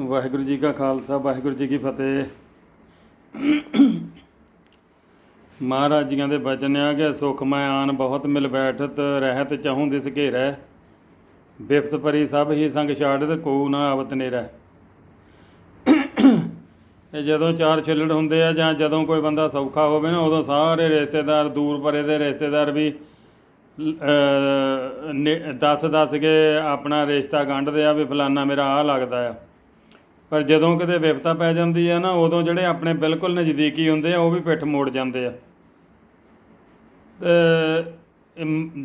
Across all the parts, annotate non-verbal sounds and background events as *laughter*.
ਵਾਹਿਗੁਰੂ ਜੀ ਕਾ ਖਾਲਸਾ, ਵਾਹਿਗੁਰੂ ਜੀ ਕੀ ਫਤਿਹ। ਮਹਾਰਾਜ ਜੀਆਂ ਦੇ ਬਚਨ ਆ ਕਿ ਸੁਖ ਆਨ ਬਹੁਤ ਮਿਲ ਬੈਠਤ, ਰਹਿਤ ਚਾਹੂੰ ਦਿਸ ਘੇਰੈ। ਬਿਪਤ ਪਰੀ ਸਭ ਹੀ ਸੰਗ ਛਾੜਤ, ਕੋ ਨਾ ਆਵਤ ਨੇਰੈ। ਇਹ ਜਦੋਂ ਚਾਰ ਛਿੱਲੜ ਹੁੰਦੇ ਆ ਜਾਂ ਜਦੋਂ ਕੋਈ ਬੰਦਾ ਸੌਖਾ ਹੋਵੇ ਨਾ, ਉਦੋਂ ਸਾਰੇ ਰਿਸ਼ਤੇਦਾਰ ਦੂਰ ਪਰੇ ਦੇ ਰਿਸ਼ਤੇਦਾਰ ਵੀ ਦੱਸ ਦੱਸ ਕੇ ਆਪਣਾ ਰਿਸ਼ਤਾ ਗੰਢਦੇ ਆ ਵੀ ਫਲਾਨਾ ਮੇਰਾ ਆ ਲੱਗਦਾ ਆ। ਪਰ ਜਦੋਂ ਕਿਤੇ ਵਿਪਤਾ ਪੈ ਜਾਂਦੀ ਆ ਨਾ, ਉਦੋਂ ਜਿਹੜੇ ਆਪਣੇ ਬਿਲਕੁਲ ਨਜ਼ਦੀਕੀ ਹੁੰਦੇ ਆ, ਉਹ ਵੀ ਪਿੱਠ ਮੋੜ ਜਾਂਦੇ ਆ। ਤੇ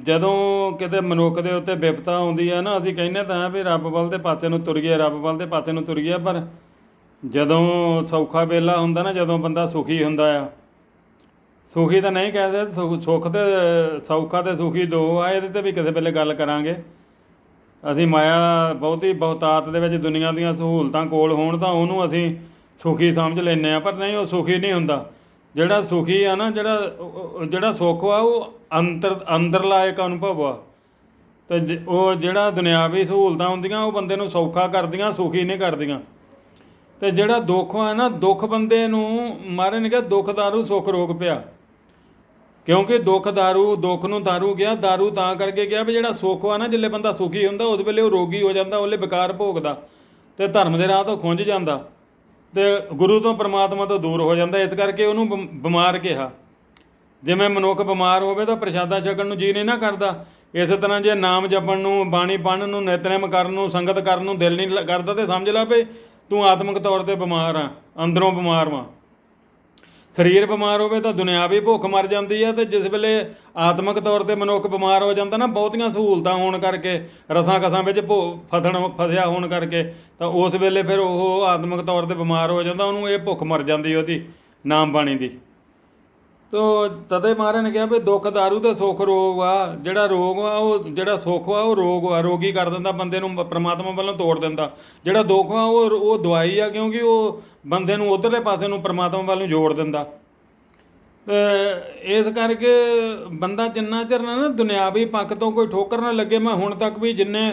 ਜਦੋਂ ਕਿਤੇ ਮਨੁੱਖ ਦੇ ਉੱਤੇ ਵਿਪਤਾ ਆਉਂਦੀ ਆ ਨਾ, ਅਸੀਂ ਕਹਿੰਦੇ ਤਾਂ ਵੀ ਰੱਬ ਵੱਲ ਦੇ ਪਾਸੇ ਨੂੰ ਤੁਰ ਗਿਆ ਰੱਬ ਵੱਲ ਦੇ ਪਾਸੇ ਨੂੰ ਤੁਰ ਗਿਆ ਪਰ ਜਦੋਂ ਸੌਖਾ ਵੇਲਾ ਹੁੰਦਾ ਨਾ, ਜਦੋਂ ਬੰਦਾ ਸੁਖੀ ਹੁੰਦਾ ਆ ਸੁਖੀ ਤਾਂ ਨਹੀਂ ਕਹਿੰਦੇ ਸੁਖ- ਸੁੱਖ ਤੇ, ਸੌਖਾ ਤੇ ਸੁਖੀ ਦੋ ਆ, ਇਹਦੇ ਤੇ ਵੀ ਕਿਸੇ ਵੇਲੇ ਗੱਲ ਕਰਾਂਗੇ। ਅਸੀਂ ਮਾਇਆ ਬਹੁਤੀ ਬਹੁਤਾਤ ਦੇ ਵਿੱਚ ਦੁਨੀਆ ਦੀਆਂ ਸਹੂਲਤਾਂ ਕੋਲ ਹੋਣ ਤਾਂ ਉਹਨੂੰ ਅਸੀਂ ਸੁਖੀ ਸਮਝ ਲੈਂਦੇ ਆ ਪਰ ਨਹੀਂ, ਉਹ ਸੁਖੀ ਨਹੀਂ ਹੁੰਦਾ। ਜਿਹੜਾ ਸੁਖੀ ਆ ਨਾ, ਜਿਹੜਾ ਜਿਹੜਾ ਸੁੱਖ ਆ, ਉਹ ਅੰਤਰ ਅੰਦਰਲਾ ਇੱਕ ਅਨੁਭਵ ਆ। ਤੇ ਜ- ਉਹ ਜਿਹੜਾ ਦੁਨਿਆਵੀ ਸਹੂਲਤਾਂ ਹੁੰਦੀਆਂ, ਉਹ ਬੰਦੇ ਨੂੰ ਸੌਖਾ ਕਰਦੀਆਂ, ਸੁਖੀ ਨਹੀਂ ਕਰਦੀਆਂ। ਤੇ ਜਿਹੜਾ ਦੁੱਖ ਆ ਨਾ, ਦੁੱਖ ਬੰਦੇ ਨੂੰ, ਮਾਰੇ ਨੇ ਕਿਹਾ, ਦੁੱਖ ਦਾਰੂ ਸੁੱਖ ਰੋਗ ਪਿਆ। ਕਿਉਂਕਿ ਦੁੱਖ ਦਾਰੂ ਦੁੱਖ ਨੂੰ ਦਾਰੂ ਗਿਆ ਦਾਰੂ ਤਾਂ ਕਰਕੇ ਗਿਆ ਵੀ ਜਿਹੜਾ ਸੁੱਖ ਆ ਨਾ, ਜਿੱਲੇ ਬੰਦਾ ਸੁਖੀ ਹੁੰਦਾ ਉਸ ਵੇਲੇ ਉਹ ਰੋਗੀ ਹੋ ਜਾਂਦਾ, ਉਹਲੇ ਵਿਕਾਰ ਭੋਗਦਾ ਤੇ ਧਰਮ ਦੇ ਰਾਹ ਤੋਂ ਖੁੰਝ ਜਾਂਦਾ ਤੇ ਗੁਰੂ ਤੋਂ ਪਰਮਾਤਮਾ ਤੋਂ ਦੂਰ ਹੋ ਜਾਂਦਾ, ਇਸ ਕਰਕੇ ਉਹਨੂੰ ਬਿਮ- ਬਿਮਾਰ ਕਿਹਾ। ਜਿਵੇਂ ਮਨੁੱਖ ਬਿਮਾਰ ਹੋਵੇ ਤਾਂ ਪ੍ਰਸ਼ਾਦਾ ਛਕਣ ਨੂੰ ਜੀ ਨਹੀਂ ਨਾ ਕਰਦਾ, ਇਸੇ ਤਰ੍ਹਾਂ ਜੇ ਨਾਮ ਜਪਣ ਨੂੰ, ਬਾਣੀ ਪੜ੍ਹਨ ਨੂੰ ਨਿਤਨੇਮ ਕਰਨ ਨੂੰ, ਸੰਗਤ ਕਰਨ ਨੂੰ ਦਿਲ ਨਹੀਂ ਕਰਦਾ ਤੇ ਸਮਝ ਲੈ ਵੀ ਤੂੰ ਆਤਮਿਕ ਤੌਰ ਤੇ ਬਿਮਾਰ ਆ, ਅੰਦਰੋਂ ਬਿਮਾਰ ਵਾਂ। ਸਰੀਰ ਬਿਮਾਰ ਹੋਵੇ ਤਾਂ ਦੁਨਿਆਵੀ ਭੁੱਖ ਮਰ ਜਾਂਦੀ ਹੈ ਤੇ ਜਿਸ ਵੇਲੇ ਆਤਮਿਕ ਤੌਰ ਤੇ ਮਨੁੱਖ ਬਿਮਾਰ ਹੋ ਜਾਂਦਾ ਨਾ, ਬਹੁਤੀਆਂ ਸਹੂਲਤਾਂ ਹੋਣ ਕਰਕੇ, ਰਸਾਂ ਕਸਾਂ ਵਿੱਚ ਭੋ- ਫਸਣ, ਫਸਿਆ ਹੋਣ ਕਰਕੇ, ਤਾਂ ਉਸ ਵੇਲੇ ਫਿਰ ਉਹ ਆਤਮਿਕ ਤੌਰ ਤੇ ਬਿਮਾਰ ਹੋ ਜਾਂਦਾ, ਉਹਨੂੰ ਇਹ ਭੁੱਖ ਮਰ ਜਾਂਦੀ ਉਹਦੀ, ਨਾਮ ਬਾਣੀ ਦੀ। ਤੋ ਤਦੇ ਮਹਾਰਾਜ ਨੇ ਕਿਹਾ ਵੀ ਦੁੱਖ ਦਾਰੂ ਤੇ ਸੁੱਖ ਰੋਗ ਆ, ਜਿਹੜਾ ਰੋਗ ਆ, ਉਹ ਜਿਹੜਾ ਸੁੱਖ ਆ ਉਹ ਰੋਗ ਆ ਰੋਗੀ ਕਰ ਦਿੰਦਾ, ਬੰਦੇ ਨੂੰ ਪ੍ਰਮਾਤਮਾ ਵੱਲੋਂ ਤੋੜ ਦਿੰਦਾ। ਜਿਹੜਾ ਦੁੱਖ ਆ ਉਹ ਉਹ ਦਵਾਈ ਆ, ਕਿਉਂਕਿ ਉਹ ਬੰਦੇ ਨੂੰ ਉਧਰਲੇ ਪਾਸੇ ਨੂੰ ਪ੍ਰਮਾਤਮਾ ਵੱਲ ਨੂੰ ਜੋੜ ਦਿੰਦਾ। ਤੇ ਇਸ ਕਰਕੇ ਬੰਦਾ ਜਿੰਨਾ ਚਿਰ ਨਾ ਦੁਨਿਆਵੀ ਪੱਖ ਤੋਂ ਕੋਈ ਠੋਕਰ ਨਾ ਲੱਗੇ, ਮੈਂ ਹੁਣ ਤੱਕ ਵੀ ਜਿੰਨੇ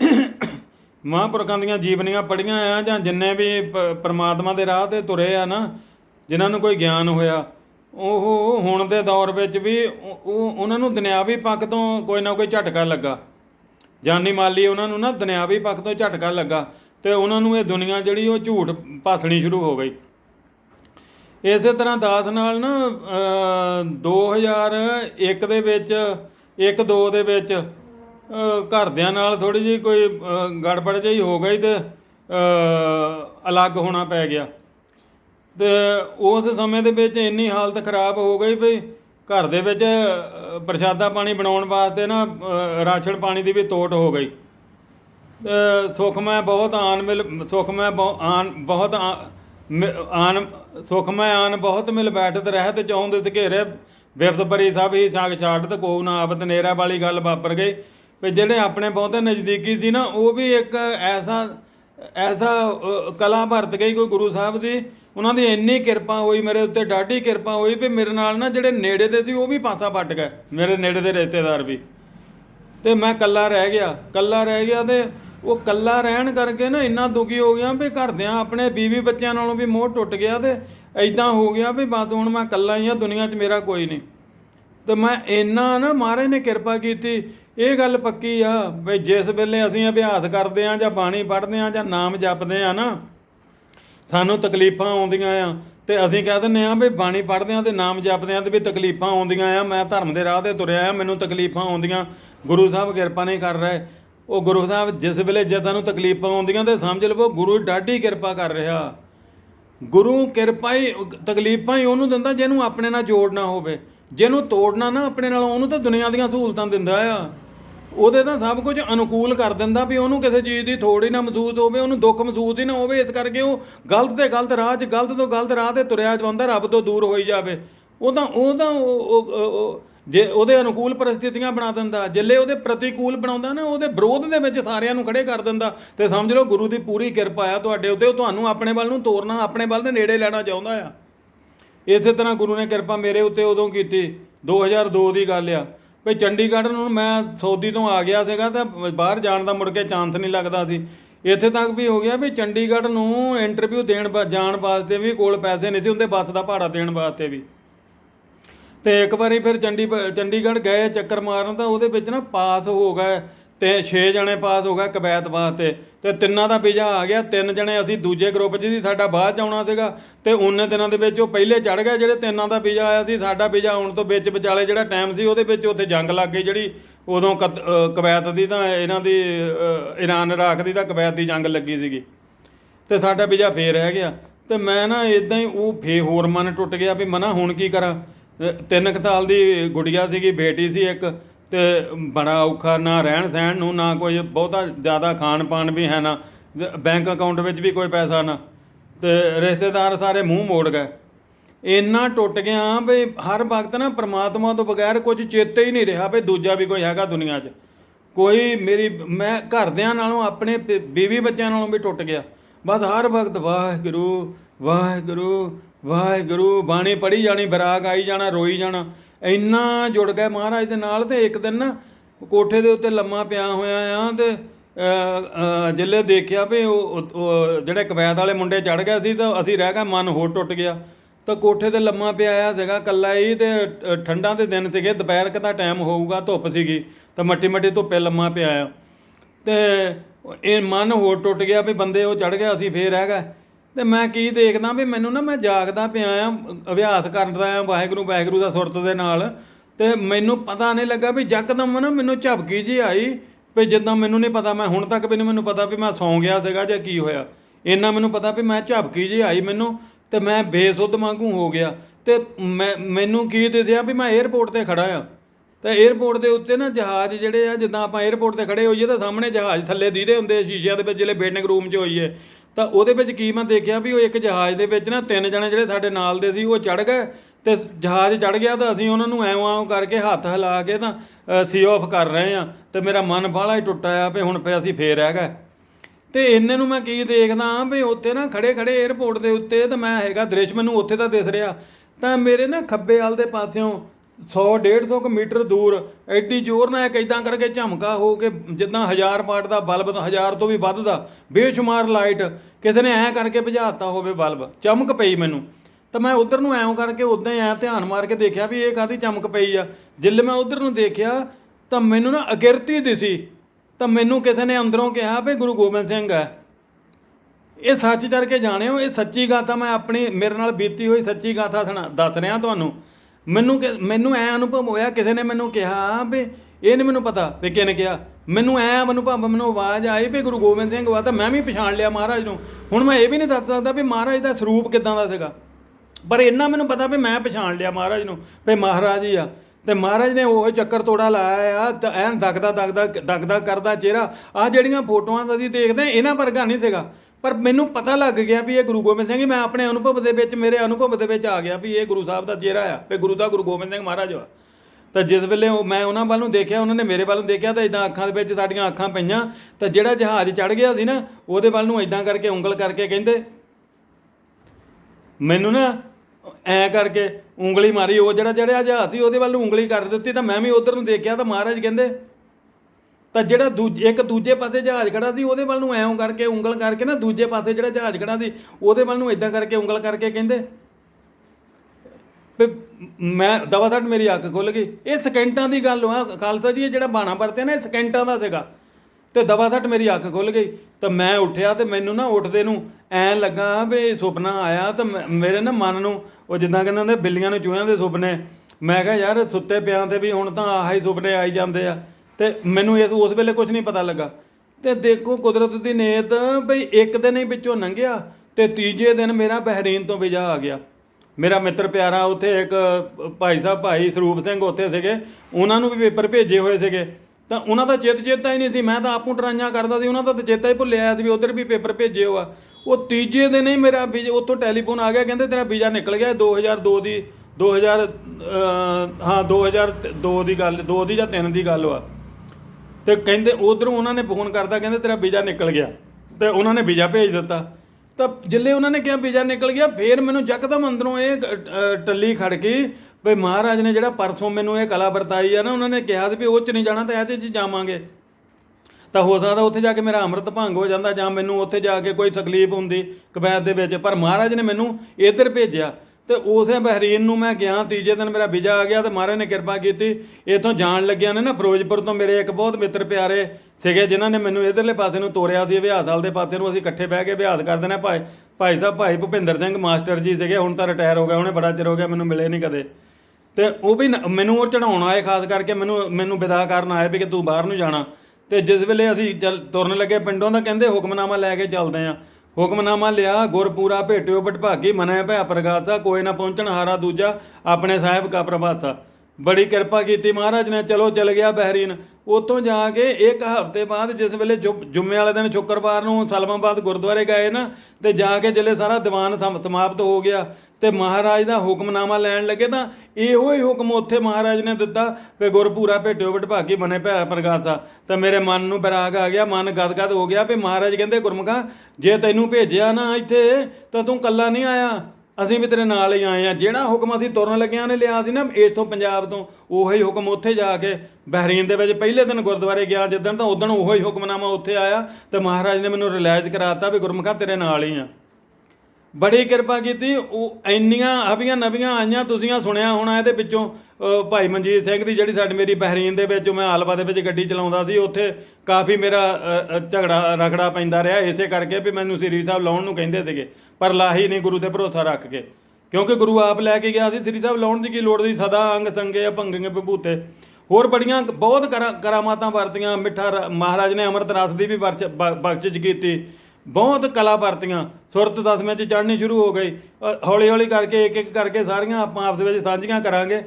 *coughs* ਮਹਾਂਪੁਰਖਾਂ ਦੀਆਂ ਜੀਵਨੀਆਂ ਪੜ੍ਹੀਆਂ ਆ ਜਾਂ ਜਿੰਨੇ ਵੀ ਪਰਮਾਤਮਾ ਦੇ ਰਾਹ ਤੇ ਤੁਰੇ ਆ ਨਾ, ਜਿਨ੍ਹਾਂ ਨੂੰ ਕੋਈ ਗਿਆਨ ਹੋਇਆ ਉਹ ਹੁਣ ਦੇ ਦੌਰ ਵਿੱਚ ਵੀ ਉਹ ਉਹਨਾਂ ਨੂੰ ਦੁਨਿਆਵੀ ਪੱਖ ਤੋਂ ਕੋਈ ਨਾ ਕੋਈ ਝਟਕਾ ਲੱਗਾ। ਜਾਨੀ ਮਾਲੀ ਉਹਨਾਂ ਨੂੰ ਨਾ ਦੁਨਿਆਵੀ ਪੱਖ ਤੋਂ ਝਟਕਾ ਲੱਗਾ ਤੇ ਉਹਨਾਂ ਨੂੰ ਇਹ ਦੁਨੀਆ ਜਿਹੜੀ ਉਹ ਝੂਠ ਭਾਸਣੀ ਸ਼ੁਰੂ ਹੋ ਗਈ। ਇਸੇ ਤਰ੍ਹਾਂ ਦਾਸ ਨਾਲ ਨਾ ਅ, 2001 ਦੇ ਵਿੱਚ 1 2 ਦੇ ਵਿੱਚ ਘਰਦਿਆਂ ਨਾਲ ਥੋੜੀ ਜਿਹੀ ਕੋਈ ਗੜਬੜ ਜਿਹੀ ਹੋ ਗਈ ਤੇ ਅਲੱਗ ਹੋਣਾ ਪੈ ਗਿਆ। ਤੇ ਉਸ ਸਮੇਂ ਦੇ ਵਿੱਚ ਇੰਨੀ ਹਾਲਤ ਖਰਾਬ ਹੋ ਗਈ ਵੀ ਘਰ ਦੇ ਵਿੱਚ ਪ੍ਰਸ਼ਾਦਾ ਪਾਣੀ ਬਣਾਉਣ ਵਾਸਤੇ ਨਾ ਰਾਸ਼ਨ ਪਾਣੀ ਦੀ ਵੀ ਤੋਟ ਹੋ ਗਈ। ਤੇ ਸੁਖਮੈ ਬਹੁਤ ਆਨ ਮਿਲ ਸੁਖਮੈ ਬਹੁ- ਆਨ, ਬਹੁਤ ਆ- ਮਿ- ਆਨ ਸੁਖਮੈ ਆਨ ਬਹੁਤ ਮਿਲ ਬੈਠਤ ਰਹਿਤ ਚਾਹੁੰਦੇ ਤੇ ਘੇਰੇ। ਵਿਪਤ ਪਰੀ ਸਭ ਹੀ ਸਾਗ ਛਾੜਤ ਕੋ ਨਾ ਆਵਤ ਨੇਰਾ ਵਾਲੀ ਗੱਲ ਵਾਪਰ ਗਈ। ਵੀ ਜਿਹੜੇ ਆਪਣੇ ਬਹੁਤੇ ਨਜ਼ਦੀਕੀ ਸੀ ਨਾ, ਉਹ ਵੀ ਇੱਕ ਐਸਾ ਐਸਾ ਕਲਾ ਵਰਤ ਗਈ ਕੋਈ ਗੁਰੂ ਸਾਹਿਬ ਦੀ, ਉਹਨਾਂ ਦੀ ਇੰਨੀ ਕਿਰਪਾ ਹੋਈ, ਮੇਰੇ ਉੱਤੇ ਡਾਢੀ ਕਿਰਪਾ ਹੋਈ ਵੀ ਮੇਰੇ ਨਾਲ ਨਾ ਜਿਹੜੇ ਨੇੜੇ ਦੇ ਸੀ, ਉਹ ਵੀ ਪਾਸਾ ਵੱਟ ਗਏ, ਮੇਰੇ ਨੇੜੇ ਦੇ ਰਿਸ਼ਤੇਦਾਰ ਵੀ। ਤੇ ਮੈਂ ਕੱਲਾ ਰਹਿ ਗਿਆ ਕੱਲਾ ਰਹਿ ਗਿਆ ਤੇ ਉਹ ਕੱਲਾ ਰਹਿਣ ਕਰਕੇ ਨਾ ਇੰਨਾ ਦੁਖੀ ਹੋ ਗਿਆ ਵੀ ਘਰਦਿਆਂ ਆਪਣੇ ਬੀਵੀ ਬੱਚਿਆਂ ਨਾਲੋਂ ਵੀ ਮੋਹ ਟੁੱਟ ਗਿਆ ਤੇ ਐਦਾਂ ਹੋ ਗਿਆ ਵੀ ਬਸ ਹੁਣ ਮੈਂ ਕੱਲਾ ਹੀ ਆ ਦੁਨੀਆ 'ਚ ਮੇਰਾ ਕੋਈ ਨਹੀਂ। ਤੇ ਮੈਂ ਇੰਨਾ ਨਾ, ਮਹਾਰਾਜ ਨੇ ਕਿਰਪਾ ਕੀਤੀ ਇਹ ਗੱਲ ਪੱਕੀ ਆ ਵੀ ਜਿਸ ਵੇਲੇ ਅਸੀਂ ਅਭਿਆਸ ਕਰਦੇ ਆ ਜਾਂ ਬਾਣੀ ਪੜ੍ਹਦੇ ਆ ਜਾਂ ਨਾਮ ਜਪਦੇ ਆ ਨਾ, ਸਾਨੂੰ ਤਕਲੀਫਾਂ ਆਉਂਦੀਆਂ ਆ। ਤੇ ਅਸੀਂ ਕਹਿ ਦਿੰਦੇ ਆ ਵੀ ਬਾਣੀ ਪੜ੍ਹਦੇ ਆ ਤੇ ਨਾਮ ਜਪਦੇ ਆ ਤੇ ਵੀ ਤਕਲੀਫਾਂ ਆਉਂਦੀਆਂ ਆ। ਮੈਂ ਧਰਮ ਦੇ ਰਾਹ ਤੇ ਤੁਰਿਆ ਆ, ਮੈਨੂੰ ਤਕਲੀਫਾਂ ਆਉਂਦੀਆਂ। ਗੁਰੂ ਸਾਹਿਬ ਕਿਰਪਾ ਨਹੀਂ ਕਰ ਰਹੇ। ਉਹ ਗੁਰੂ ਸਾਹਿਬ ਜਿਸ ਵੇਲੇ ਜੇ ਸਾਨੂੰ ਤਕਲੀਫਾਂ ਆਉਂਦੀਆਂ ਤੇ ਸਮਝ ਲਵੋ ਗੁਰੂ ਡਾਢੀ ਕਿਰਪਾ ਕਰ ਰਿਹਾ। ਗੁਰੂ ਕਿਰਪਾ ਹੀ, ਤਕਲੀਫਾਂ ਹੀ ਉਹਨੂੰ ਦਿੰਦਾ ਜਿਹਨੂੰ ਆਪਣੇ ਨਾਲ ਜੋੜਨਾ ਹੋਵੇ। ਜਿਹਨੂੰ ਤੋੜਨਾ ਨਾ ਆਪਣੇ ਨਾਲ, ਉਹਨੂੰ ਤਾਂ ਦੁਨੀਆ ਦੀਆਂ ਸਹੂਲਤਾਂ ਦਿੰਦਾ ਆ। ਉਹਦੇ ਤਾਂ ਸਭ ਕੁਝ ਅਨੁਕੂਲ ਕਰ ਦਿੰਦਾ ਵੀ ਉਹਨੂੰ ਕਿਸੇ ਚੀਜ਼ ਦੀ ਥੋੜੀ ਨਾ ਮਹਿਸੂਸ ਹੋਵੇ, ਉਹਨੂੰ ਦੁੱਖ ਮਹਿਸੂਸ ਹੀ ਨਾ ਹੋਵੇ, ਇਸ ਕਰਕੇ ਉਹ ਗਲਤ ਤੇ ਗਲਤ ਰਾਹ 'ਚ, ਗਲਤ ਤੋਂ ਗਲਤ ਰਾਹ ਤੇ ਤੁਰਿਆ ਜਾਂਦਾ, ਰੱਬ ਤੋਂ ਦੂਰ ਹੋਈ ਜਾਵੇ। ਉਹ ਤਾਂ ਉਹ ਤਾਂ ਉਹ- ਜੇ ਉਹਦੇ ਅਨੁਕੂਲ ਪਰਿਸਥਿਤੀਆਂ ਬਣਾ ਦਿੰਦਾ, ਜਿੱਲੇ ਉਹਦੇ ਪ੍ਰਤੀਕੂਲ ਬਣਾਉਂਦਾ ਨਾ, ਉਹਦੇ ਵਿਰੋਧ ਦੇ ਵਿੱਚ ਸਾਰਿਆਂ ਨੂੰ ਖੜੇ ਕਰ ਦਿੰਦਾ। ਤੇ ਸਮਝ ਲਓ, ਗੁਰੂ ਦੀ ਪੂਰੀ ਕਿਰਪਾ ਆ ਤੁਹਾਡੇ ਉੱਤੇ, ਉਹ ਤੁਹਾਨੂੰ ਆਪਣੇ ਵੱਲ ਨੂੰ ਤੋਰਨਾ, ਆਪਣੇ ਵੱਲ ਦੇ ਨੇੜੇ ਲੈਣਾ ਚਾਹੁੰਦਾ ਆ। ਇਸੇ ਤਰ੍ਹਾਂ ਗੁਰੂ ਨੇ ਕਿਰਪਾ ਮੇਰੇ ਉੱਤੇ ਉਦੋਂ ਕੀਤੀ 2002 ਦੀ ਗੱਲ ਆ। ਵੀ ਚੰਡੀਗੜ੍ਹ ਨੂੰ ਮੈਂ ਸਊਦੀ ਤੋਂ ਆ ਗਿਆ ਸੀਗਾ ਤਾਂ ਬਾਹਰ ਜਾਣ ਦਾ ਮੁੜ ਕੇ ਚਾਂਸ ਨਹੀਂ ਲੱਗਦਾ ਸੀ। ਇੱਥੇ ਤੱਕ ਵੀ ਹੋ ਗਿਆ ਵੀ ਚੰਡੀਗੜ੍ਹ ਨੂੰ ਇੰਟਰਵਿਊ ਦੇਣ ਵਾ- ਜਾਣ ਵਾਸਤੇ ਵੀ ਕੋਲ ਪੈਸੇ ਨਹੀਂ ਸੀ ਹੁੰਦੇ ਬੱਸ ਦਾ ਭਾੜਾ ਦੇਣ ਵਾਸਤੇ ਵੀ। ਤੇ ਇੱਕ ਵਾਰੀ ਫਿਰ ਚੰਡੀ, ਚੰਡੀਗੜ੍ਹ ਗਏ, ਚੱਕਰ ਮਾਰਨ ਤਾਂ ਉਹਦੇ ਵਿੱਚ ਨਾ ਪਾਸ ਹੋ ਗਏ। ਤੇ 6 ਜਣੇ ਪਾਸ ਹੋ ਗਏ ਕਵੈਤ ਵਾਸਤੇ। ਤੇ ਤਿੰਨਾਂ ਦਾ ਵੀਜ਼ਾ ਆ ਗਿਆ। ਤਿੰਨ ਜਣੇ ਅਸੀਂ ਦੂਜੇ ਗਰੁੱਪ 'ਚ ਸੀ, ਸਾਡਾ ਬਾਅਦ ਚ ਆਉਣਾ ਸੀਗਾ। ਤੇ ਉਹਨੇ ਦਿਨਾਂ ਦੇ ਵਿੱਚ ਉਹ ਪਹਿਲੇ ਚੜ ਗਏ, ਜਿਹੜੇ ਤਿੰਨਾਂ ਦਾ ਵੀਜ਼ਾ ਆਇਆ ਸੀ, ਸਾਡਾ ਵੀਜ਼ਾ ਆਉਣ ਤੋਂ ਵਿੱਚ ਵਿਚਾਲੇ ਜਿਹੜਾ ਟਾਈਮ ਸੀ, ਉਹਦੇ ਵਿੱਚ ਉੱਥੇ ਜੰਗ ਲੱਗ ਗਈ, ਜਿਹੜੀ ਉਦੋਂ ਕਤ- ਕਵੈਤ ਦੀ ਤਾਂ ਇਹਨਾਂ ਦੀ ਈਰਾਨ ਇਰਾਕ ਦੀ ਤਾਂ ਕਵੈਤ ਦੀ ਜੰਗ ਲੱਗੀ ਸੀਗੀ। ਤੇ ਸਾਡਾ ਵੀਜ਼ਾ ਫੇਰ ਰਹਿ ਗਿਆ। ਤੇ ਮੈਂ ਨਾ ਇਦਾਂ ਹੀ ਉਹ ਫੇ ਹੋਰ ਮਨ ਟੁੱਟ ਗਿਆ ਵੀ ਮਨਾ ਹੁਣ ਕੀ ਕਰਾਂ? ਤਿੰਨ ਕਤਾਲ ਦੀ ਗੁੜੀਆ ਸੀਗੀ, ਬੇਟੀ ਸੀ ਇੱਕ। ਤੇ ਬੜਾ ਔਖਾ ਨਾ ਰਹਿਣ ਸਹਿਣ ਨੂੰ, ਨਾ ਕੋਈ ਬਹੁਤਾ ਜ਼ਿਆਦਾ ਖਾਣ ਪਾਣ ਵੀ ਹੈ ਨਾ। ਬੈਂਕ ਅਕਾਊਂਟ ਵਿੱਚ ਵੀ ਕੋਈ ਪੈਸਾ ਨਾ। ਤੇ ਰਿਸ਼ਤੇਦਾਰ ਸਾਰੇ ਮੂੰਹ ਮੋੜ ਗਏ। ਇੰਨਾ ਟੁੱਟ ਗਿਆ ਵੀ ਹਰ ਵਕਤ ਨਾ ਪ੍ਰਮਾਤਮਾ ਤੋਂ ਬਗੈਰ ਕੁਝ ਚੇਤੇ ਹੀ ਨਹੀਂ ਰਿਹਾ ਵੀ ਦੂਜਾ ਵੀ ਕੋਈ ਹੈਗਾ ਦੁਨੀਆ 'ਚ। ਕੋਈ ਮੇਰੀ, ਮੈਂ ਘਰਦਿਆਂ ਨਾਲੋਂ ਆਪਣੇ ਬੀਵੀ ਬੱਚਿਆਂ ਨਾਲੋਂ ਵੀ ਟੁੱਟ ਗਿਆ। ਬਸ ਹਰ ਵਕਤ ਵਾਹਿਗੁਰੂ ਵਾਹਿਗੁਰੂ ਵਾਹਿਗੁਰੂ, ਬਾਣੀ ਪੜੀ ਜਾਣੀ, ਬਰਾਗ ਆਈ ਜਾਣਾ, ਰੋਈ ਜਾਣਾ। ਇੰਨਾ ਜੁੜ ਗਏ ਮਹਾਰਾਜ ਦੇ ਨਾਲ ਤੇ ਇੱਕ ਦਿਨ ਨਾ ਕੋਠੇ ਦੇ ਉੱਤੇ ਲੰਮਾ ਪਿਆ ਹੋਇਆ ਆ ਤੇ ਅ, ਜਿੱਲੇ ਦੇਖਿਆ ਵੀ ਉਹ ਜਿਹੜੇ ਕਵੈਤ ਵਾਲੇ ਮੁੰਡੇ ਚੜ ਗਏ ਸੀ ਤਾਂ ਅਸੀਂ ਰਹਿ ਗਏ ਮਨ ਹੋਰ ਟੁੱਟ ਗਿਆ। ਤਾਂ ਕੋਠੇ ਤੇ ਲੰਮਾ ਪਿਆ ਆ ਸੀਗਾ ਕੱਲਾ ਹੀ ਤੇ ਅ, ਠੰਡਾਂ ਦੇ ਦਿਨ ਸੀਗੇ ਦੁਪਹਿਰ ਕ ਦਾ ਟਾਈਮ ਹੋਊਗਾ ਧੁੱਪ ਸੀਗੀ ਤਾਂ ਮੱਟੀ ਮੱਟੀ ਧੁੱਪੇ ਲੰਮਾ ਪਿਆ ਆ। ਤੇ ਇਹ ਮਨ ਹੋਰ ਟੁੱਟ ਗਿਆ ਵੀ ਬੰਦੇ ਉਹ ਚੜ ਗਿਆ ਅਸੀਂ ਫੇਰ ਰਹਿ ਗਏ। ਤੇ ਮੈਂ ਕੀ ਦੇਖਦਾ ਵੀ ਮੈਨੂੰ ਨਾ ਮੈਂ ਜਾਗਦਾ ਪਿਆ ਆ, ਅਭਿਆਸ ਕਰਦਾ ਆ, ਵਾਹਿਗੁਰੂ ਵਾਹਿਗੁਰੂ ਦਾ ਸੁਰਤ ਦੇ ਨਾਲ। ਤੇ ਮੈਨੂੰ ਪਤਾ ਨਹੀਂ ਲੱਗਾ ਵੀ ਯਕਦਮ ਨਾ ਮੈਨੂੰ ਝਪਕੀ ਜੀ ਆਈ ਵੀ ਜਿੱਦਾਂ ਮੈਨੂੰ ਨਹੀਂ ਪਤਾ, ਮੈਂ ਹੁਣ ਤੱਕ ਵੀ ਨਹੀਂ ਮੈਨੂੰ ਪਤਾ ਵੀ ਮੈਂ ਸੌਂ ਗਿਆ ਸੀਗਾ ਜਾਂ ਕੀ ਹੋਇਆ। ਇੰਨਾ ਮੈਨੂੰ ਪਤਾ ਵੀ ਮੈਂ ਝਪਕੀ ਜੀ ਆਈ ਮੈਨੂੰ ਤੇ ਮੈਂ ਬੇਸੁੱਧ ਵਾਂਗੂ ਹੋ ਗਿਆ। ਤੇ ਮੈਂ, ਮੈਨੂੰ ਕੀ ਦਿਸਿਆ ਵੀ ਮੈਂ 에어ਪੋਰਟ ਤੇ ਖੜਾ ਆ। ਤਾਂ 에어ਪੋਰਟ ਦੇ ਉੱਤੇ ਨਾ ਜਹਾਜ਼ ਜਿਹੜੇ ਆ, ਜਿੱਦਾਂ ਆਪਾਂ 에어ਪੋਰਟ ਤੇ ਖੜੇ ਹੋਈਏ ਤਾਂ ਸਾਹਮਣੇ ਜਹਾਜ਼ ਥੱਲੇ ਦੀਦੇ ਹੁੰਦੇ ਸ਼ੀਸ਼ਿਆਂ ਦੇ ਵਿੱਚ ਜਿਹੜੇ ਵੇਟਿੰਗ ਰੂਮ 'ਚ ਹੋਈਏ। ਤਾਂ ਉਹਦੇ ਵਿੱਚ ਕੀ ਮੈਂ ਦੇਖਿਆ ਵੀ ਉਹ ਇੱਕ ਜਹਾਜ਼ ਦੇ ਵਿੱਚ ਨਾ ਤਿੰਨ ਜਣੇ ਜਿਹੜੇ ਸਾਡੇ ਨਾਲ ਦੇ ਸੀ, ਉਹ ਚੜ ਗਏ ਤੇ ਜਹਾਜ਼ ਚੜ ਗਿਆ ਤਾਂ ਅਸੀਂ ਉਹਨਾਂ ਨੂੰ ਐਵੇਂ ਐਵੇਂ ਕਰਕੇ ਹੱਥ ਹਿਲਾ ਕੇ ਤਾਂ ਸੀ ਆਫ ਕਰ ਰਹੇ ਆ ਤੇ ਮੇਰਾ ਮਨ ਬਾਹਲਾ ਹੀ ਟੁੱਟਾ ਆ ਵੀ ਹੁਣ ਫੇ ਅਸੀਂ ਫੇਰ ਹੈਗਾ ਗਏ। ਤੇ ਇੰਨੇ ਨੂੰ ਮੈਂ ਕੀ ਦੇਖਦਾ ਵੀ ਉੱਥੇ ਨਾ ਖੜੇ ਖੜੇ 에ਅਰਪੋਰਟ ਦੇ ਉੱਤੇ ਤਾਂ ਮੈਂ ਹੈਗਾ ਦ੍ਰਿਸ਼ ਮੈਨੂੰ ਉੱਥੇ ਤਾਂ ਦਿਸ ਰਿਹਾ। ਤਾਂ ਮੇਰੇ ਨਾ ਖੱਬੇ ਵਾਲ ਦੇ ਪਾਸਿਓਂ 100 150 ਕੁ ਮੀਟਰ ਦੂਰ, ਐਡੀ ਜ਼ੋਰ ਨਾਲ ਇੱਕ ਇਦਾਂ ਕਰਕੇ ਝਮਕਾ ਹੋ ਕੇ ਜਿੱਦਾਂ ਹਜ਼ਾਰ ਵਾਟ ਦਾ ਬਲਬ ਤਾਂ ਹਜ਼ਾਰ ਤੋਂ ਵੀ ਵੱਧ ਦਾ ਬੇਸ਼ੁਮਾਰ ਲਾਈਟ, ਕਿਸੇ ਨੇ ਐਂ ਕਰਕੇ ਬੁਝਾਤਾ ਹੋਵੇ ਬਲਬ, ਚਮਕ ਪਈ ਮੈਨੂੰ। ਤਾਂ ਮੈਂ ਉਧਰ ਨੂੰ ਐਂ ਕਰਕੇ ਉਦਾਂ ਹੀ ਐਂ ਧਿਆਨ ਮਾਰ ਕੇ ਦੇਖਿਆ ਵੀ ਇਹ ਕਾਦੀ ਚਮਕ ਪਈ ਆ। ਜਿੱਲੇ ਮੈਂ ਉਧਰ ਨੂੰ ਦੇਖਿਆ, ਤਾਂ ਮੈਨੂੰ ਨਾ ਅਕਿਰਤੀ ਦਿਸੀ। ਤਾਂ ਮੈਨੂੰ ਕਿਸੇ ਨੇ ਅੰਦਰੋਂ ਕਿਹਾ ਵੀ ਗੁਰੂ ਗੋਬਿੰਦ ਸਿੰਘ ਹੈ। ਇਹ ਸੱਚ ਕਰਕੇ ਜਾਣਿਓ, ਇਹ ਸੱਚੀ ਗਾਥਾ ਮੈਂ ਆਪਣੀ, ਮੇਰੇ ਨਾਲ ਬੀਤੀ ਹੋਈ ਸੱਚੀ ਗਾਥਾ ਸੁਣਾ, ਦੱਸ ਰਿਹਾ ਤੁਹਾਨੂੰ। ਮੈਨੂੰ ਕਿ- ਮੈਨੂੰ ਐ ਅਨੁਭਵ ਹੋਇਆ ਕਿਸੇ ਨੇ ਮੈਨੂੰ ਕਿਹਾ ਵੀ ਇਹ ਨਹੀਂ ਮੈਨੂੰ ਪਤਾ ਵੀ ਕਿਹਨੇ ਕਿਹਾ। ਮੈਨੂੰ ਐ ਅਨੁਭਵ ਮੈਨੂੰ ਆਵਾਜ਼ ਆਈ ਵੀ ਗੁਰੂ ਗੋਬਿੰਦ ਸਿੰਘ ਵਾ ਤਾਂ ਮੈਂ ਵੀ ਪਛਾਣ ਲਿਆ ਮਹਾਰਾਜ ਨੂੰ। ਹੁਣ ਮੈਂ ਇਹ ਵੀ ਨਹੀਂ ਦੱਸ ਸਕਦਾ ਵੀ ਮਹਾਰਾਜ ਦਾ ਸਰੂਪ ਕਿਦਾਂ ਦਾ ਸੀਗਾ। ਪਰ ਇੰਨਾ ਮੈਨੂੰ ਪਤਾ ਵੀ ਮੈਂ ਪਛਾਣ ਲਿਆ ਮਹਾਰਾਜ ਨੂੰ ਵੀ ਮਹਾਰਾਜ ਹੀ ਆ। ਤੇ ਮਹਾਰਾਜ ਨੇ ਉਹ ਚੱਕਰ ਤੋੜਾ ਲਾਇਆ ਆ ਤਾਂ ਐਨ ਦਗਦਾ ਦਗਦਾ ਦਗਦਾ ਕਰਦਾ ਚਿਹਰਾ। ਆ ਜਿਹੜੀਆਂ ਫੋਟੋਆਂ ਅਸੀਂ ਦੇਖਦੇ ਹਾਂ, ਇਹਨਾਂ ਵਰਗਾ ਨਹੀਂ ਸੀਗਾ। ਪਰ ਮੈਨੂੰ ਪਤਾ ਲੱਗ ਗਿਆ ਵੀ ਇਹ ਗੁਰੂ ਗੋਬਿੰਦ ਸਿੰਘ ਹੀ ਮੈਂ ਆਪਣੇ ਅਨੁਭਵ ਦੇ ਵਿੱਚ, ਮੇਰੇ ਅਨੁਭਵ ਦੇ ਵਿੱਚ ਆ ਗਿਆ ਵੀ ਇਹ ਗੁਰੂ ਸਾਹਿਬ ਦਾ ਚਿਹਰਾ ਆ, ਵੀ ਗੁਰੂ ਦਾ ਗੁਰੂ ਗੋਬਿੰਦ ਸਿੰਘ ਮਹਾਰਾਜ ਆ ਤਾਂ ਜਿਸ ਵੇਲੇ ਉਹ ਮੈਂ ਉਹਨਾਂ ਵੱਲ ਨੂੰ ਦੇਖਿਆ, ਉਹਨਾਂ ਨੇ ਮੇਰੇ ਵੱਲ ਨੂੰ ਦੇਖਿਆ, ਤਾਂ ਇਦਾਂ ਅੱਖਾਂ ਦੇ ਵਿੱਚ ਸਾਡੀਆਂ ਅੱਖਾਂ ਪਈਆਂ, ਤਾਂ ਜਿਹੜਾ ਜਹਾਜ਼ ਚੜ ਗਿਆ ਸੀ ਨਾ, ਉਹਦੇ ਵੱਲ ਨੂੰ ਇਦਾਂ ਕਰਕੇ ਉਂਗਲ ਕਰਕੇ ਕਹਿੰਦੇ, ਮੈਨੂੰ ਨਾ ਐ ਕਰਕੇ ਉਂਗਲੀ ਮਾਰੀ, ਉਹ ਜਿਹੜਾ ਜਿਹੜਾ ਜਹਾਜ਼ ਸੀ, ਉਹਦੇ ਵੱਲ ਨੂੰ ਉਂਗਲੀ ਕਰ ਦਿੱਤੀ, ਤਾਂ ਮੈਂ ਵੀ ਉਧਰ ਨੂੰ ਦੇਖਿਆ, ਤਾਂ ਮਹਾਰਾਜ ਕਹਿੰਦੇ ਤਾਂ ਜਿਹੜਾ ਦੂਜੇ ਇੱਕ ਦੂਜੇ ਪਾਸੇ ਜਹਾਜ਼ ਖੜਾ ਸੀ, ਉਹਦੇ ਵੱਲ ਨੂੰ ਐਂ ਕਰਕੇ ਉਂਗਲ ਕਰਕੇ ਨਾ ਦੂਜੇ ਪਾਸੇ ਜਿਹੜਾ ਜਹਾਜ਼ ਖੜਾ ਸੀ, ਉਹਦੇ ਵੱਲ ਨੂੰ ਇਦਾਂ ਕਰਕੇ ਉਂਗਲ ਕਰਕੇ ਕਹਿੰਦੇ। ਵੀ ਮੈਂ ਦਵਾ ਦੜ ਮੇਰੀ ਅੱਖ ਖੁੱਲ ਗਈ। ਇਹ ਸਕਿੰਟਾਂ ਦੀ ਗੱਲ ਆ, ਖਾਲਸਾ ਜੀ, ਇਹ ਜਿਹੜਾ ਬਾਣਾ ਵਰਤਿਆ ਨਾ, ਇਹ ਸਕਿੰਟਾਂ ਦਾ ਸੀਗਾ। ਤੇ ਦਵਾ ਦੜ ਮੇਰੀ ਅੱਖ ਖੁੱਲ ਗਈ। ਤਾਂ ਮੈਂ ਉੱਠਿਆ ਤੇ ਮੈਨੂੰ ਨਾ ਉੱਠਦੇ ਨੂੰ ਐਂ ਲੱਗਾ ਵੀ ਸੁਪਨਾ ਆਇਆ ਤਾਂ ਮੇਰੇ ਨਾ ਮਨ ਨੂੰ, ਉਹ ਜਿੱਦਾਂ ਕਹਿੰਦੇ ਹੁੰਦੇ ਬਿੱਲੀਆਂ ਨੂੰ ਚੂਹਿਆਂ ਦੇ ਸੁਪਨੇ। ਮੈਂ ਕਿਹਾ ਯਾਰ ਸੁੱਤੇ ਪਿਆਂ ਤੇ ਵੀ ਹੁਣ ਤਾਂ ਆਹ ਹੀ ਸੁਪਨੇ ਆਈ ਜਾਂਦੇ ਆ। ਤੇ ਮੈਨੂੰ ਇਸ ਉਸ ਵੇਲੇ ਕੁਝ ਨਹੀਂ ਪਤਾ ਲੱਗਾ। ਤੇ ਦੇਖੋ ਕੁਦਰਤ ਦੀ ਨੇਤ ਬਈ ਇੱਕ ਦਿਨ ਹੀ ਵਿੱਚੋਂ ਲੰਘਿਆ ਤੇ ਤੀਜੇ ਦਿਨ ਮੇਰਾ ਬਹਿਰੀਨ ਤੋਂ ਵੀਜ਼ਾ ਆ ਗਿਆ। ਮੇਰਾ ਮਿੱਤਰ ਪਿਆਰਾ ਉੱਥੇ ਇੱਕ ਭਾਈ ਸਾਹਿਬ ਭਾਈ ਸਰੂਪ ਸਿੰਘ ਉੱਥੇ ਸੀਗੇ। ਉਹਨਾਂ ਨੂੰ ਵੀ ਪੇਪਰ ਭੇਜੇ ਹੋਏ ਸੀਗੇ। ਤਾਂ ਉਹਨਾਂ ਦਾ ਚਿੱਤ ਚੇਤਾ ਹੀ ਨਹੀਂ ਸੀ। ਮੈਂ ਤਾਂ ਆਪੂ ਟਰਾਈਆਂ ਕਰਦਾ ਸੀ। ਉਹਨਾਂ ਦਾ ਤਾਂ ਚੇਤਾ ਹੀ ਭੁੱਲਿਆ ਸੀ ਵੀ ਉਧਰ ਵੀ ਪੇਪਰ ਭੇਜੇ ਹੋਆ। ਉਹ ਤੀਜੇ ਦਿਨ ਹੀ ਮੇਰਾ ਵੀਜ਼ਾ ਉੱਥੋਂ ਟੈਲੀਫੋਨ ਆ ਗਿਆ। ਕਹਿੰਦੇ ਤੇਰਾ ਵੀਜ਼ਾ ਨਿਕਲ ਗਿਆ 2002 ਦੀ 2000 ਅਹ, ਹਾਂ 2002 ਦੀ ਗੱਲ 2 ਦੀ ਜਾਂ 3 ਦੀ ਗੱਲ ਵਾ। ਤੇ ਕਹਿੰਦੇ ਉਧਰੋਂ ਉਹਨਾਂ ਨੇ ਫੋਨ ਕਰਦਾ ਕਹਿੰਦੇ ਤੇਰਾ ਵੀਜ਼ਾ ਨਿਕਲ ਗਿਆ। ਤੇ ਉਹਨਾਂ ਨੇ ਵੀਜ਼ਾ ਭੇਜ ਦਿੱਤਾ। ਤਾਂ ਜਿੱਲੇ ਉਹਨਾਂ ਨੇ ਕਿਹਾ ਵੀਜ਼ਾ ਨਿਕਲ ਗਿਆ, ਫੇਰ ਮੈਨੂੰ ਯਕਦਮ ਅੰਦਰੋਂ ਇਹ ਟੱਲੀ ਖੜ ਗਈ ਵੀ ਮਹਾਰਾਜ ਨੇ ਜਿਹੜਾ ਪਰਸੋਂ ਮੈਨੂੰ ਇਹ ਕਲਾ ਵਰਤਾਈ ਆ ਨਾ, ਉਹਨਾਂ ਨੇ ਕਿਹਾ ਸੀ ਵੀ ਉਹ ਚ ਨਹੀਂ ਜਾਣਾ ਤਾਂ ਇਹਦੇ ਚ ਜਾਵਾਂਗੇ। ਤਾਂ ਹੋ ਸਕਦਾ ਉੱਥੇ ਜਾ ਕੇ ਮੇਰਾ ਅੰਮ੍ਰਿਤ ਭੰਗ ਹੋ ਜਾਂਦਾ ਜਾਂ ਮੈਨੂੰ ਉੱਥੇ ਜਾ ਕੇ ਕੋਈ ਤਕਲੀਫ ਹੁੰਦੀ ਕਬੈਤ ਦੇ ਵਿੱਚ, ਪਰ ਮਹਾਰਾਜ ਨੇ ਮੈਨੂੰ ਇੱਧਰ ਭੇਜਿਆ। ਤੇ ਉਸੇ ਬਹਿਰੀਨ ਨੂੰ ਮੈਂ ਗਿਆ, ਤੀਜੇ ਦਿਨ ਮੇਰਾ ਵੀਜ਼ਾ ਆ ਗਿਆ ਤੇ ਮਹਾਰਾਜ ਨੇ ਕਿਰਪਾ ਕੀਤੀ। ਇਥੋਂ ਜਾਣ ਲੱਗਿਆ ਨੇ ਨਾ ਫਿਰੋਜ਼ਪੁਰ ਤੋਂ ਮੇਰੇ ਇੱਕ ਬਹੁਤ ਮਿੱਤਰ ਪਿਆਰੇ ਸੀਗੇ, ਜਿਨ੍ਹਾਂ ਨੇ ਮੈਨੂੰ ਇਧਰਲੇ ਪਾਸੇ ਨੂੰ ਤੋਰਿਆ ਸੀ ਅਭਿਆਸ ਵਾਲ ਦੇ ਪਾਸੇ ਨੂੰ ਅਸੀਂ ਇਕੱਠੇ ਬਹਿ ਕੇ ਅਭਿਆਸ ਕਰਦੇ ਨੇ ਭਾਈ ਭਾਈ ਸਾਹਿਬ, ਭਾਈ ਭੁਪਿੰਦਰ ਸਿੰਘ ਮਾਸਟਰ ਜੀ ਸੀਗੇ, ਹੁਣ ਤਾਂ ਰਿਟਾਇਰ ਹੋ ਗਏ ਉਹਨੇ ਬੜਾ ਚਿਰ ਹੋ ਗਿਆ, ਮੈਨੂੰ ਮਿਲੇ ਨਹੀਂ ਕਦੇ। ਤੇ ਉਹ ਵੀ ਮੈਨੂੰ ਉਹ ਚੜਾਉਣ ਆਏ, ਖਾਸ ਕਰਕੇ ਮੈਨੂੰ ਮੈਨੂੰ ਵਿਦਾ ਕਰਨ ਆਏ ਵੀ ਕਿ ਤੂੰ ਬਾਹਰ ਨੂੰ ਜਾਣਾ। ਤੇ ਜਿਸ ਵੇਲੇ ਅਸੀਂ ਚੱਲ, ਤੁਰਨ ਲੱਗੇ ਪਿੰਡੋਂ ਦਾ ਕਹਿੰਦੇ ਹੁਕਮਨਾਮਾ ਲੈ ਕੇ ਚੱਲਦੇ ਆਂ। ਹੁਕਮਨਾਮਾ ਲਿਆ, ਗੁਰਪੂਰਾ ਭੇਟਿਓ ਭਟਭਾਗੀ ਮਨੈ ਭੈ ਪ੍ਰਗਾਸਾ, ਕੋਈ ਨਾ ਪਹੁੰਚਣ ਹਾਰਾ ਦੂਜਾ, ਆਪਣੇ ਸਾਹਿਬ ਕਾ ਪ੍ਰਭਾਸਾ। ਬੜੀ ਕਿਰਪਾ ਕੀਤੀ ਮਹਾਰਾਜ ਨੇ, ਚਲੋ ਚਲ ਗਿਆ ਬਹਿਰੀਨ। ਉਤੋਂ ਜਾ ਕੇ ਇੱਕ ਹਫ਼ਤੇ ਬਾਅਦ ਜਿਸ ਵੇਲੇ ਜੁ- ਜੁਮੇ ਵਾਲੇ ਦਿਨ ਸ਼ੁੱਕਰਵਾਰ ਨੂੰ ਸਲਮਾਬਾਦ ਗੁਰਦੁਆਰੇ ਗਏ ਨਾ, ਤੇ ਜਾ ਕੇ ਜਿਲੇ ਸਾਰਾ ਦੀਵਾਨ ਸਮ- ਸਮਾਪਤ ਹੋ ਗਿਆ ਤੇ ਮਹਾਰਾਜ ਦਾ ਹੁਕਮਨਾਮਾ ਲੈਣ ਲੱਗੇ ਤਾਂ ਇਹੋ ਹੀ ਹੁਕਮ ਉੱਥੇ ਮਹਾਰਾਜ ਨੇ ਦਿੱਤਾ ਵੀ ਗੁਰਪੂਰਾ ਭੇਟਿਓ ਵਡਭਾਗੀ ਬਨੇ ਭੈ, ਪ੍ਰਗਾਸਾ। ਤਾਂ ਮੇਰੇ ਮਨ ਨੂੰ ਬਰਾਗ ਆ ਗਿਆ, ਮਨ ਗਦਗਦ ਹੋ ਗਿਆ ਵੀ ਮਹਾਰਾਜ ਕਹਿੰਦੇ ਗੁਰਮੁਖਾ, ਜੇ ਤੈਨੂੰ ਭੇਜਿਆ ਨਾ ਇੱਥੇ, ਤਾਂ ਤੂੰ ਕੱਲਾ ਨਹੀਂ ਆਇਆ। ਅਸੀਂ ਵੀ ਤੇਰੇ ਨਾਲ ਹੀ ਆਏ ਆ। ਜਿਹੜਾ ਹੁਕਮ ਅਸੀਂ ਤੁਰਨ ਲੱਗਿਆਂ ਨੇ ਲਿਆ ਸੀ ਨਾ ਇੱਥੋਂ ਪੰਜਾਬ ਤੋਂ, ਉਹੀ ਹੁਕਮ ਉੱਥੇ ਜਾ ਕੇ ਬਹਿਰੀਨ ਦੇ ਵਿੱਚ ਪਹਿਲੇ ਦਿਨ ਗੁਰਦੁਆਰੇ ਗਿਆ। ਜਿੱਦਣ ਤਾਂ ਉਦੋਂ ਉਹੀ ਹੁਕਮਨਾਮਾ ਉੱਥੇ ਆਇਆ ਤੇ ਮਹਾਰਾਜ ਨੇ ਮੈਨੂੰ ਰਿਲਾਇਜ਼ ਕਰਾਤਾ ਵੀ ਗੁਰਮੁਖਾ ਤੇਰੇ ਨਾਲ ਹੀ ਆ। ਬੜੀ ਕਿਰਪਾ ਕੀਤੀ। ਉਹ ਇੰਨੀਆਂ ਹਵੀਆਂ ਨਵੀਆਂ ਆਈਆਂ, ਤੁਸੀਂ ਸੁਣਿਆ ਹੋਣਾ ਇਹਦੇ ਵਿੱਚੋਂ ਭਾਈ ਮਨਜੀਤ ਸਿੰਘ ਦੀ ਜਿਹੜੀ ਸਾਡੀ ਮੇਰੀ ਬਹਿਰੀਨ ਦੇ ਵਿੱਚ, ਮੈਂ ਆਲਵਾ ਦੇ ਵਿੱਚ ਗੱਡੀ ਚਲਾਉਂਦਾ ਸੀ, ਉੱਥੇ ਕਾਫੀ ਮੇਰਾ ਝਗੜਾ ਰਗੜਾ ਪੈਂਦਾ ਰਿਹਾ। ਇਸੇ ਕਰਕੇ ਵੀ ਮੈਨੂੰ ਸ੍ਰੀ ਸਾਹਿਬ ਲਾਉਣ ਨੂੰ ਕਹਿੰਦੇ ਸੀਗੇ। ਪਰ ਲਾਹੀ ਨਹੀਂ ਗੁਰੂ ਤੇ ਭਰੋਸਾ ਰੱਖ ਕੇ। ਕਿਉਂਕਿ ਗੁਰੂ ਆਪ ਲੈ ਕੇ ਗਿਆ ਸੀ, ਸ੍ਰੀ ਸਾਹਿਬ ਲਾਉਣ ਦੀ ਕੀ ਲੋੜ ਸੀ? ਸਦਾ ਅੰਗ ਸੰਗੇ ਭੰਗੇ ਵਿਭੂਤੇ ਹੋਰ ਬੜੀਆਂ ਬਹੁਤ ਕਰਾ- ਕਰਾਮਾਤਾਂ ਵਰਤੀਆਂ, ਮਿੱਠਾ ਰ- ਮਹਾਰਾਜ ਨੇ ਅੰਮ੍ਰਿਤ ਰਸ ਦੀ ਵੀ ਬਰਚ- ਬ- ਬਖਸ਼ਿਸ਼ ਕੀਤੀ। ਬਹੁਤ ਕਲਾ ਵਰਤੀਆਂ। ਸੁਰਤ ਦਸਵੇਂ ਚ ਚੜ੍ਹਨੀ ਸ਼ੁਰੂ ਹੋ ਗਈ। ਹੌਲੀ ਹੌਲੀ ਕਰਕੇ ਇੱਕ ਇੱਕ ਕਰਕੇ ਸਾਰੀਆਂ ਆਪਾਂ ਆਪਸ ਵਿੱਚ ਸਾਂਝੀਆਂ ਕਰਾਂਗੇ।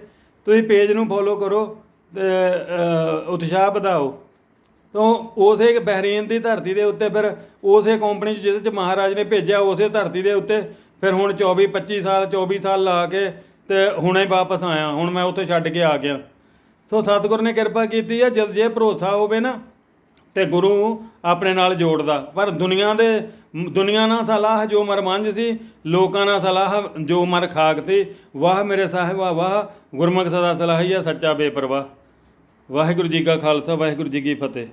ਤੁਸੀਂ ਪੇਜ ਨੂੰ ਫੋਲੋ ਕਰੋ ਤੇ ਉਤਸ਼ਾਹ ਵਧਾਓ। ਤੋਂ ਉਸੇ ਬਹਿਰੀਨ ਦੀ ਧਰਤੀ ਦੇ ਉੱਤੇ ਫਿਰ ਉਸੇ ਕੰਪਨੀ 'ਚ ਜਿਹਦੇ 'ਚ ਮਹਾਰਾਜ ਨੇ ਭੇਜਿਆ, ਉਸੇ ਧਰਤੀ ਦੇ ਉੱਤੇ ਫਿਰ ਹੁਣ 24 25 ਸਾਲ 24 ਸਾਲ ਲਾ ਕੇ ਤੇ ਹੁਣੇ ਵਾਪਸ ਆਇਆ। ਹੁਣ ਮੈਂ ਉੱਥੇ ਛੱਡ ਕੇ ਆ ਗਿਆ। ਸੋ ਸਤਿਗੁਰ ਨੇ ਕਿਰਪਾ ਕੀਤੀ ਆ, ਜਦ ਜੇ ਭਰੋਸਾ ਹੋਵੇ ਨਾ ਤੇ ਗੁਰੂ ਆਪਣੇ ਨਾਲ ਜੋੜਦਾ। ਪਰ ਦੁਨੀਆ ਦੇ, ਦੁਨੀਆ ਨਾਲ ਸਲਾਹ ਜੋ ਮਰਮੰਜ ਸੀ, ਲੋਕਾਂ ਨਾਲ ਸਲਾਹ ਜੋ ਮਰ ਖਾਕ ਸੀ, ਵਾਹ ਮੇਰੇ ਸਾਹਿਬਾ, ਵਾਹ ਗੁਰਮੁਖ ਸਦਾ ਸਲਾਹੀਆ ਸੱਚਾ ਬੇਪਰਵਾਹ। ਵਾਹਿਗੁਰੂ ਜੀ ਕਾ ਖਾਲਸਾ, ਵਾਹਿਗੁਰੂ ਜੀ ਕੀ ਫਤਿਹ।